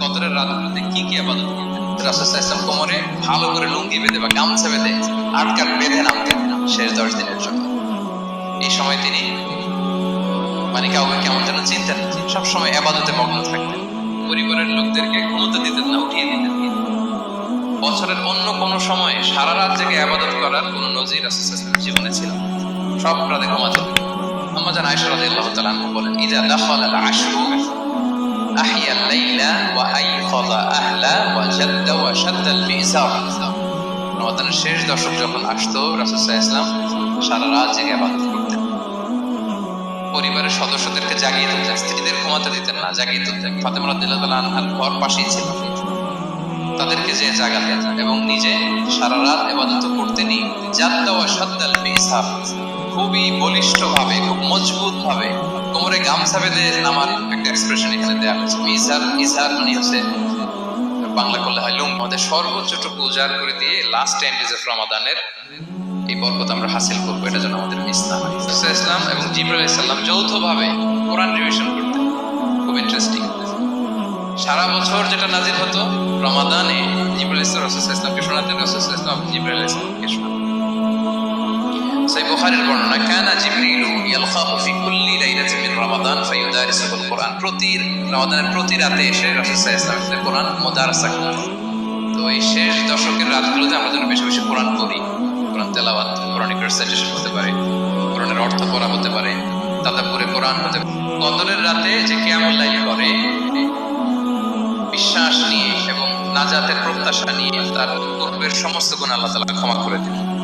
কদরের রাতগুলোতে কি কি করতেন? কোমরে ভালো করে লুঙ্গি বেঁধে বা গামছা বেঁধে বেঁধে নামতেন শেষ দশ দিনের জন্য। এই সময় তিনি মানে কাউকে কেমন যেন মগ্ন থাকতেন। পরিবারের লোকদেরকে ঘুমোতে দিতেন না, উঠিয়ে দিতেন বছরের অন্য কোনো সময়ে সারা রাত জেগে আবাদত করার কোনো নজির রাসূলের জীবনে ছিল সব রাতে ঘুমাতেন। আম্মা জান আয়েশা রাদিয়াল্লাহু তাআলা বলেন ইযা দাখালা আল-আশরু আহইয়া আইকাযা আহলা ওয়া জাদ্দা ওয়া শাদ্দা আল-মিজার রমাদানের শেষ দশক যখন আসতো আলাইহি ওয়াসাল্লাম সারা রাত জেগে আবাদত করতেন। পরিবারের সদস্যদেরকে জাগিয়ে তুলতেন, স্ত্রীদের ঘুমাতে দিতেন না, জাগিয়ে তুলতেন। ফাতেমা রাদিয়াল্লাহু তাআলা আনহার ঘর পাশেই ছিল। তাদেরকে যে জাগাতেন এবং নিজে সারা রাত এবাদত করতেনই, জাদ্দা ওয়া সাদ্দাল মিসার খুবই বলিষ্ঠ ভাবে খুব মজবুত ভাবে গামছা বেঁধে নামার একটা এক্সপ্রেশন এখানে দেওয়া হয়েছে। ইজার ইজার মানে হচ্ছে বাংলা করলে হয় লুম আমাদের সর্বোচ্চটুকু উজাড় করে দিয়ে লাস্ট টেন ডেজ অফ রমাদানের এই বরকত আমরা হাসিল করব, এটা যেন আমাদের মিস না হয়। ইসলাম এবং জিব্রাইল ইসলাম যৌথভাবে কোরআন রিভিশন করতেন খুব ইন্টারেস্টিং সারা বছর যেটা নাজির হতো, রমাদানে জিব্রাইল ইসলাম রাসূল ইসলামকে শোনাতেন রাসূল ইসলাম জিব্রাইল ইসলামকে শোনাতেন। সেই বুখারীর বর্ণনা হতে পারে, কোরআনের অর্থ কোরআন হতে রাতে যে কিয়ামুল লাইল করে, বিশ্বাস নিয়ে এবং নাজাতের প্রত্যাশা নিয়ে তার পূর্বের সমস্ত গুণ আল্লাহ ক্ষমা করে দেন।